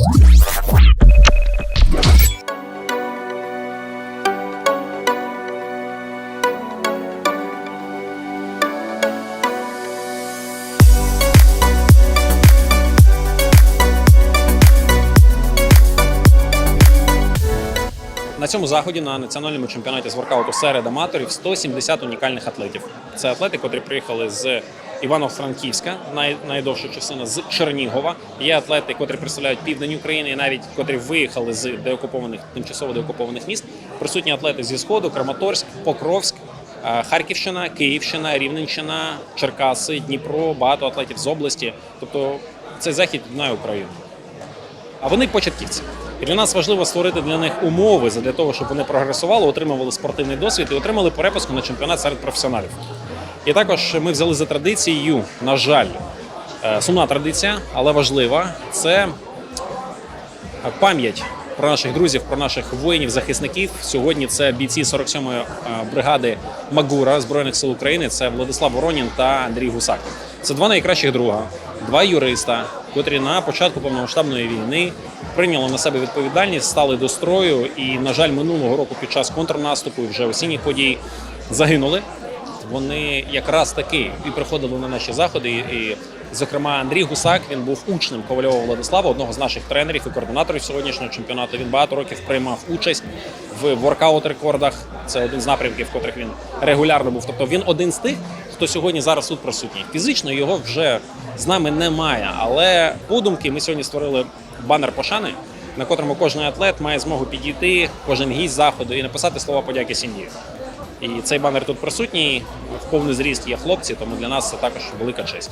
На цьому заході на національному чемпіонаті з воркауту серед аматорів 170 унікальних атлетів. Це атлети, котрі приїхали з Івано-Франківська, най, найдовша частина з Чернігова. Є атлети, котрі представляють південь України, і навіть котрі виїхали з деокупованих тимчасово деокупованих міст. Присутні атлети зі сходу, Краматорськ, Покровськ. е, Харківщина, Київщина, Рівненщина, Черкаси, Дніпро, багато атлетів з області. Тобто цей захід знає Україну. А вони початківці. І для нас важливо створити для них умови для того, щоб вони прогресували, отримували спортивний досвід і отримали перепуску на чемпіонат серед професіоналів. І також ми взяли за традицією, на жаль, е, сумна традиція, але важлива. Це пам'ять про наших друзів, про наших воїнів, захисників. Сьогодні це бійці 47-ї е, бригади Магура Збройних сил України. Це Владислав Воронін та Андрій Гусак. Це два найкращих друга, два юриста, котрі на початку повномасштабної війни прийняли на себе відповідальність, стали до строю. І, на жаль, минулого року під час контрнаступу і вже осінніх подій загинули. Вони якраз таки і приходили на наші заходи. І, зокрема, Андрій Гусак він був учнем Ковальова Владислава, одного з наших тренерів і координаторів сьогоднішнього чемпіонату. Він багато років приймав участь в воркаут рекордах. Це один з напрямків, в котрих він регулярно був. Тобто він один з тих, хто сьогодні зараз тут присутній. Фізично його вже з нами немає. Але подумки ми сьогодні створили банер пошани, на котрому кожен атлет має змогу підійти, кожен гість заходу і написати слова подяки сім'ї. І цей банер тут присутній. В повний зріст є хлопці, тому для нас це також велика честь.